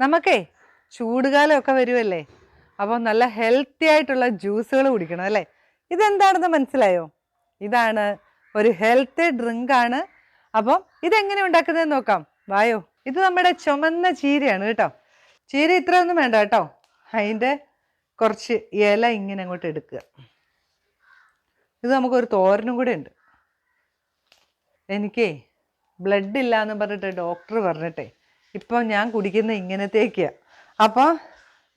നമുക്കേ ചൂടുകാലമൊക്കെ വരുമല്ലേ അപ്പോൾ നല്ല ഹെൽത്തി ആയിട്ടുള്ള ജ്യൂസുകൾ കുടിക്കണം അല്ലേ? ഇതെന്താണെന്ന് മനസ്സിലായോ? ഇതാണ് ഒരു ഹെൽത്തി ഡ്രിങ്ക് ആണ്. അപ്പം ഇതെങ്ങനെ ഉണ്ടാക്കുന്നതെന്ന് നോക്കാം. വായോ ഇത് നമ്മുടെ ചുമന്ന ചീരയാണ് കേട്ടോ. ചീര ഇത്രയൊന്നും വേണ്ട കേട്ടോ. അതിന്റെ കുറച്ച് ഇല ഇങ്ങനെ അങ്ങോട്ട് എടുക്കുക. ഇത് നമുക്കൊരു തോരനും കൂടെ ഉണ്ട്. എനിക്കേ ബ്ലഡ് ഇല്ല എന്ന് പറഞ്ഞിട്ട് ഡോക്ടർ പറഞ്ഞിട്ടെ ഇപ്പം ഞാൻ കുടിക്കുന്ന ഇങ്ങനത്തേക്കാണ് അപ്പോൾ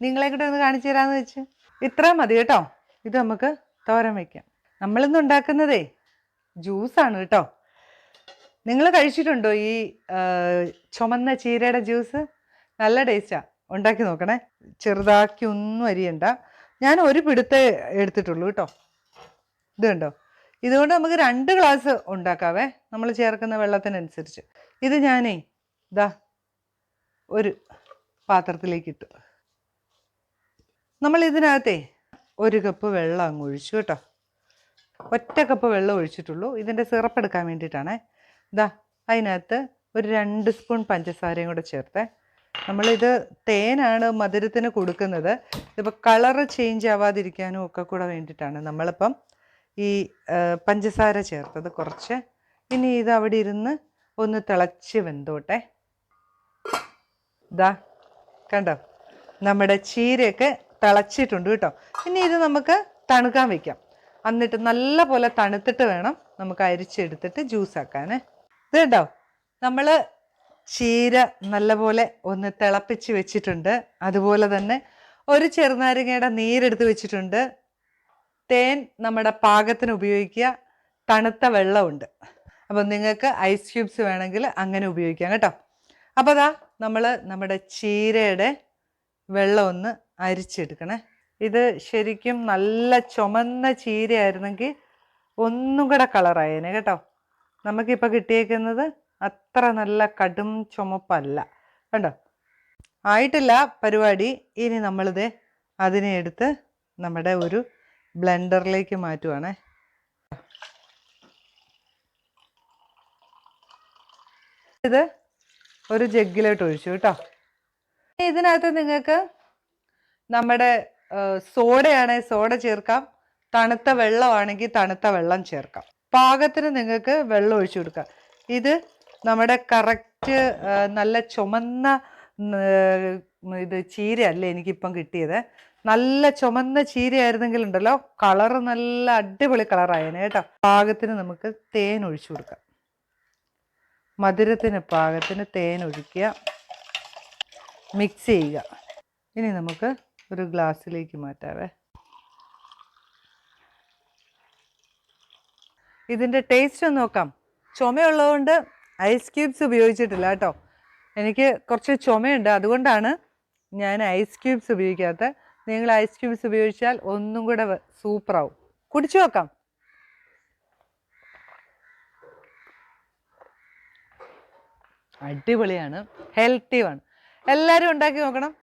നിങ്ങളെ കൂടെ ഒന്ന് കാണിച്ചു തരാമെന്ന് വെച്ച്. ഇത്ര മതി കേട്ടോ. ഇത് നമുക്ക് തോരൻ വയ്ക്കാം നമ്മളിന്ന് ഉണ്ടാക്കുന്നതേ ജ്യൂസാണ് കേട്ടോ. നിങ്ങൾ കഴിച്ചിട്ടുണ്ടോ ഈ ചുമന്ന ചീരയുടെ ജ്യൂസ്? നല്ല ടേസ്റ്റാണ് ഉണ്ടാക്കി നോക്കണേ. ചെറുതാക്കി ഒന്നും അരിയണ്ട. ഞാൻ ഒരു പിടുത്തേ എടുത്തിട്ടുള്ളൂ കേട്ടോ. ഇത് കണ്ടോ? ഇതുകൊണ്ട് നമുക്ക് രണ്ട് ഗ്ലാസ് ഉണ്ടാക്കാവേ. നമ്മൾ ചേർക്കുന്ന വെള്ളത്തിനനുസരിച്ച്. ഇത് ഞാനേ ഇതാ ഒരു പാത്രത്തിലേക്ക് ഇട്ടു നമ്മൾ ഇതിനകത്തെ ഒരു കപ്പ് വെള്ളം അങ്ങ് ഒഴിച്ചു കേട്ടോ. ഒറ്റ കപ്പ് വെള്ളം ഒഴിച്ചിട്ടുള്ളൂ. ഇതിന്റെ സിറപ്പ് എടുക്കാൻ വേണ്ടിയിട്ടാണേ. ഇതാ അതിനകത്ത് ഒരു രണ്ട് സ്പൂൺ പഞ്ചസാരയും കൂടെ ചേർത്തേ. നമ്മളിത് തേനാണ് മധുരത്തിന് കൊടുക്കുന്നത്. ഇതിപ്പോൾ കളറ് ചേഞ്ച് ആവാതിരിക്കാനും ഒക്കെ കൂടെ വേണ്ടിയിട്ടാണ് നമ്മളിപ്പം ഈ പഞ്ചസാര ചേർത്തത് കുറച്ച്. ഇനി ഇത് അവിടെ ഇരുന്ന് ഒന്ന് തിളച്ച് വെന്തോട്ടെ. ഇതാ കണ്ടോ? നമ്മുടെ ചീരയൊക്കെ തിളച്ചിട്ടുണ്ട് കേട്ടോ. ഇനി ഇത് നമുക്ക് തണുക്കാൻ വെക്കാം. എന്നിട്ട് നല്ല പോലെ തണുത്തിട്ട് വേണം നമുക്ക് അരിച്ചെടുത്തിട്ട് ജ്യൂസ് ആക്കാനേ. ഇത് കേട്ടോ നമ്മൾ ചീര നല്ലപോലെ ഒന്ന് തിളപ്പിച്ച് വെച്ചിട്ടുണ്ട്. അതുപോലെ തന്നെ ഒരു ചെറുനാരങ്ങയുടെ നീരെടുത്ത് വെച്ചിട്ടുണ്ട്. തേൻ നമ്മുടെ പാകത്തിന് ഉപയോഗിക്കുക. തണുത്ത വെള്ളമുണ്ട്. അപ്പം നിങ്ങൾക്ക് ഐസ് ക്യൂബ്സ് വേണമെങ്കിൽ അങ്ങനെ ഉപയോഗിക്കാം കേട്ടോ. അപ്പോൾ അതാ നമ്മൾ നമ്മുടെ ചീരയുടെ വെള്ളം ഒന്ന് അരിച്ചെടുക്കണേ. ഇത് ശരിക്കും നല്ല ചുമന്ന ചീരയായിരുന്നെങ്കിൽ ഒന്നും കൂടെ കളറായേനെ കേട്ടോ. നമുക്കിപ്പോൾ കിട്ടിയേക്കുന്നത് അത്ര നല്ല കടും ചുമപ്പല്ല. കണ്ടോ? ആയിട്ടില്ല പരിപാടി. ഇനി നമ്മളിത് അതിനെ എടുത്ത് നമ്മുടെ ഒരു ബ്ലെൻഡറിലേക്ക് മാറ്റുവാണേ. ഇത് ഒരു ജഗ്ഗിലോട്ട് ഒഴിച്ചു കേട്ടോ. ഇതിനകത്ത് നിങ്ങൾക്ക് നമ്മുടെ സോഡയാണ് സോഡ ചേർക്കാം. തണുത്ത വെള്ളമാണെങ്കിൽ തണുത്ത വെള്ളം ചേർക്കാം. പാകത്തിന് നിങ്ങൾക്ക് വെള്ളം ഒഴിച്ചു കൊടുക്കാം. ഇത് നമ്മുടെ കറക്റ്റ് നല്ല ചുമന്ന ഇത് ചീരയല്ലേ എനിക്കിപ്പം കിട്ടിയത്. നല്ല ചുമന്ന ചീരയായിരുന്നെങ്കിലുണ്ടല്ലോ കളറ് നല്ല അടിപൊളി കളറായേനെ കേട്ടോ. പാകത്തിന് നമുക്ക് തേൻ ഒഴിച്ചു കൊടുക്കാം. മധുരത്തിന് പാകത്തിന് തേൻ ഒഴിക്കുക. മിക്സ് ചെയ്യുക. ഇനി നമുക്ക് ഒരു ഗ്ലാസ്സിലേക്ക് മാറ്റാവേ. ഇതിന്റെ ടേസ്റ്റ് ഒന്ന് നോക്കാം. ചുമയുള്ളതുകൊണ്ട് ഐസ് ക്യൂബ്സ് ഉപയോഗിച്ചിട്ടില്ല കേട്ടോ. എനിക്ക് കുറച്ച് ചുമയുണ്ട്. അതുകൊണ്ടാണ് ഞാൻ ഐസ് ക്യൂബ്സ് ഉപയോഗിക്കാത്തത്. നിങ്ങൾ ഐസ് ക്യൂബ്സ് ഉപയോഗിച്ചാൽ ഒന്നും കൂടെ സൂപ്പറാവും. കുടിച്ചു നോക്കാം. അടിപൊളിയാണ്. ഹെൽത്തി ഹെൽത്തിയുമാണ് എല്ലാവരും ഉണ്ടാക്കി നോക്കണം.